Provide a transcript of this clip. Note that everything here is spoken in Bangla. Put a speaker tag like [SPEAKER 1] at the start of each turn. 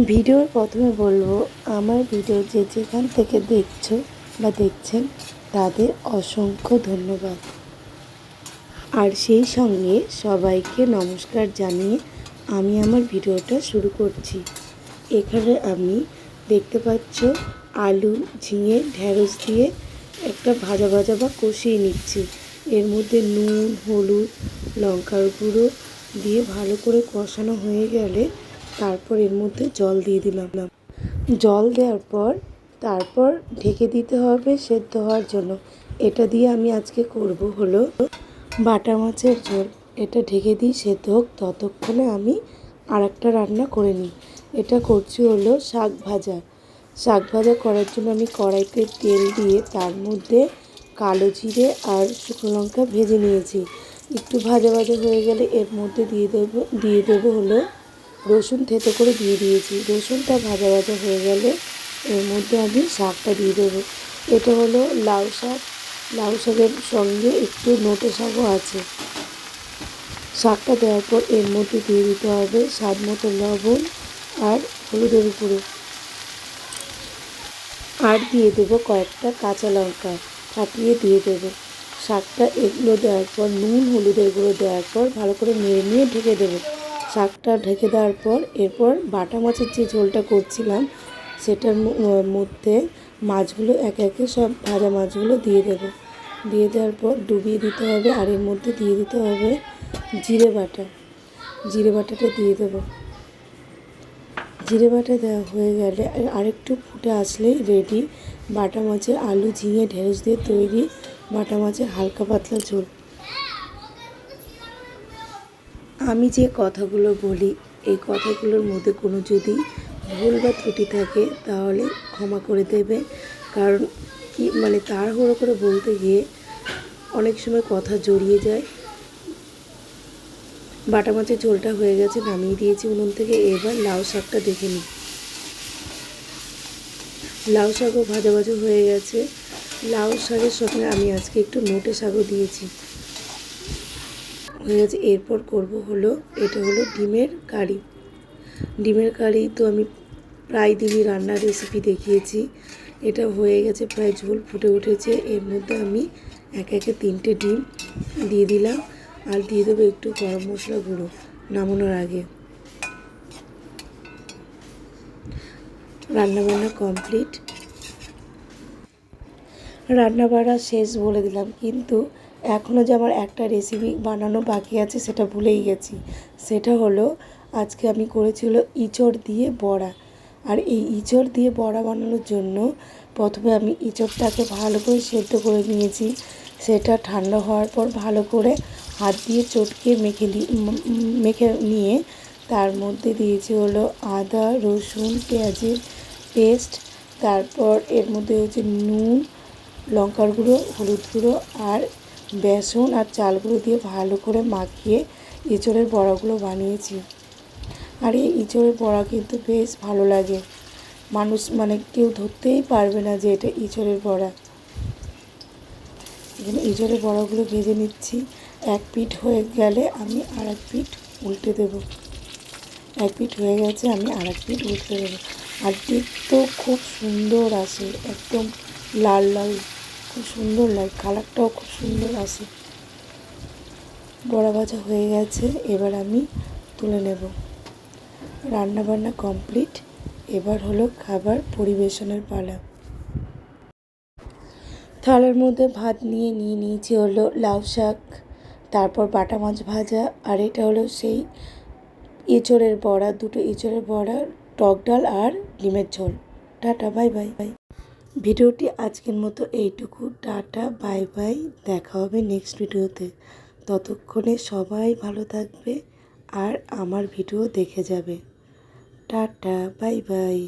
[SPEAKER 1] ভিডিওর প্রথমে বলব, আমার ভিডিও যে যেখান থেকে দেখছ বা দেখছেন, তাদের অসংখ্য ধন্যবাদ। আর সেই সঙ্গে সবাইকে নমস্কার জানিয়ে আমি আমার ভিডিওটা শুরু করছি। এখানে আমি দেখতে পাচ্ছ আলু, ঝিঙে ঢ্যাঁড়স দিয়ে একটা ভাজা ভাজা বা কষিয়ে নিচ্ছি। এর মধ্যে নুন, হলুদ, লঙ্কার গুঁড়ো দিয়ে ভালো করে কষানো হয়ে গেলে তারপর এর মধ্যে জল দিয়ে দিলাম। জল দেওয়ার পর তারপর ঢেকে দিতে হবে সেদ্ধ হওয়ার জন্য। এটা দিয়ে আমি আজকে করব হলো বাটা মাছের ঝোল। এটা ঢেকে দিই সেদ্ধ হোক, ততক্ষণে আমি আর একটা রান্না করে নিই। এটা করছি হলো শাক ভাজা। শাক ভাজা করার জন্য আমি কড়াইতে তেল দিয়ে তার মধ্যে কালো জিরে আর শুকনো লঙ্কা ভেজে নিয়েছি। একটু ভাজা ভাজা হয়ে গেলে এর মধ্যে দিয়ে দেবো দিয়ে দেবো হলো রসুন থেতো করে দিয়ে দিয়েছি। রসুনটা ভাজা ভাজা হয়ে গেলে এর মধ্যে আমি শাকটা দিয়ে দেবো। এটা হলো লাউ শাক। লাউ শাকের সঙ্গে একটু নোটে শাকও আছে। শাকটা দেওয়ার পর এর মধ্যে দিয়ে দিতে হবে স্বাদ মতো লবণ আর হলুদের উপরে আর দিয়ে দেবো কয়েকটা কাঁচা লঙ্কা। ফাটিয়ে দিয়ে দেবো। শাকটা এগুলো দেওয়ার পর নুন, হলুদের গুঁড়ো দেওয়ার পর ভালো করে নেড়ে নিয়ে ঢেকে দেবো। শাকটা ঢেকে দেওয়ার পর এরপর বাটা মাছের যে ঝোলটা করছিলাম, সেটার মধ্যে মাছগুলো একে একে সব ভাজা মাছগুলো দিয়ে দেবো। দিয়ে দেওয়ার পর ডুবিয়ে দিতে হবে আর এর মধ্যে দিয়ে দিতে হবে জিরে বাটা। জিরে বাটাটা দিয়ে দেবো। জিরে বাটা দেওয়া হয়ে গেলে আরেকটু ফুটে আসলেই রেডি বাটা মাছের আলু ঝিঙে ঢেঁড়স দিয়ে তৈরি বাটা মাছের হালকা পাতলা ঝোল। আমি যে কথাগুলো বলি, এই কথাগুলোর মধ্যে কোনো যদি ভুল বা ত্রুটি থাকে, তাহলে ক্ষমা করে দেবে। কারণ কি মানে তাড়াহুড়ো করে বলতে গিয়ে অনেক সময় কথা জড়িয়ে যায়। বাটা মাছের ঝোলটা হয়ে গেছে, নামিয়ে দিয়েছি উনুন থেকে। এবার লাউ শাকটা দেখে নিই। লাউ শাকও ভাজা ভাজা হয়ে গেছে। লাউ শাকের সঙ্গে আমি আজকে একটু নোটে শাকও দিয়েছি। হয়ে গেছে এরপর করব হলো, এটা হলো ডিমের কারি। ডিমের কারি তো আমি প্রায় দিনই রান্নার রেসিপি দেখিয়েছি। এটা হয়ে গেছে, প্রায় ঝোল ফুটে উঠেছে। এর মধ্যে আমি এক একে তিনটে ডিম দিয়ে দিলাম আর দিয়ে দেবো একটু গরম মশলা গুঁড়ো নামানোর আগে। রান্নাবান্না কমপ্লিট। রান্না বাড়া শেষ বলে দিলাম। কিন্তু এখনও যে আমার একটা রেসিপি বানানো বাকি আছে সেটা ভুলেই গেছি। সেটা হলো, আজকে আমি করেছিল ইঁচড় দিয়ে বড়া। আর এই ইঁচড় দিয়ে বড়া বানানোর জন্য প্রথমে আমি ইঁচড়টাকে ভালো করে সেদ্ধ করে নিয়েছি। সেটা ঠান্ডা হওয়ার পর ভালো করে হাত দিয়ে চটকে মেখে মেখে নিয়ে তার মধ্যে দিয়েছি হলো আদা, রসুন, পেঁয়াজের পেস্ট তারপর এর মধ্যে হচ্ছে নুন লঙ্কার গুঁড়ো, হলুদ গুঁড়ো আর বেসন আর চাল গুঁড়ো দিয়ে ভালো করে মাখিয়ে এঁচড়ের বড়াগুলো বানিয়েছি। আর এই ইঁচড়ের বড়া কিন্তু বেশ ভালো লাগে। মানুষ মানে কেউ ধরতেই পারবে না যে এটা ইঁচড়ের বড়া। এখানে ইঁচড়ের বড়াগুলো ভেজে নিচ্ছি। এক পিঠ হয়ে গেলে আমি আর এক পিঠ উল্টে দেবো। এক পিঠ হয়ে গেছে, আমি আর এক পিঠ উল্টে দেবো। আর তো খুব সুন্দর আসে, একদম লাল লাল। খুব সুন্দর লাগে কালারটাও খুব সুন্দর আসে বড়া ভাজা হয়ে গেছে, এবার আমি তুলে নেব। রান্না বান্না কমপ্লিট এবার হলো খাবার পরিবেশনের পালা। থালার মধ্যে ভাত নিয়ে নিয়ে নিয়েছি হলো লাউ শাক, তারপর বাটা মাছ ভাজা, আর এটা হলো সেই এঁচড়ের বড়া, দুটো এঁচড়ের বড়া, টক ডাল আর ডিমের ঝোল। টাটা বাই বাই বাই ভিডিওটি আজকের মতো এইটুকু। Tata, bye bye. দেখা হবে নেক্সট ভিডিওতে। ততক্ষণে সবাই ভালো থাকবে আর আমার ভিডিও দেখে যাবে। Tata, bye bye.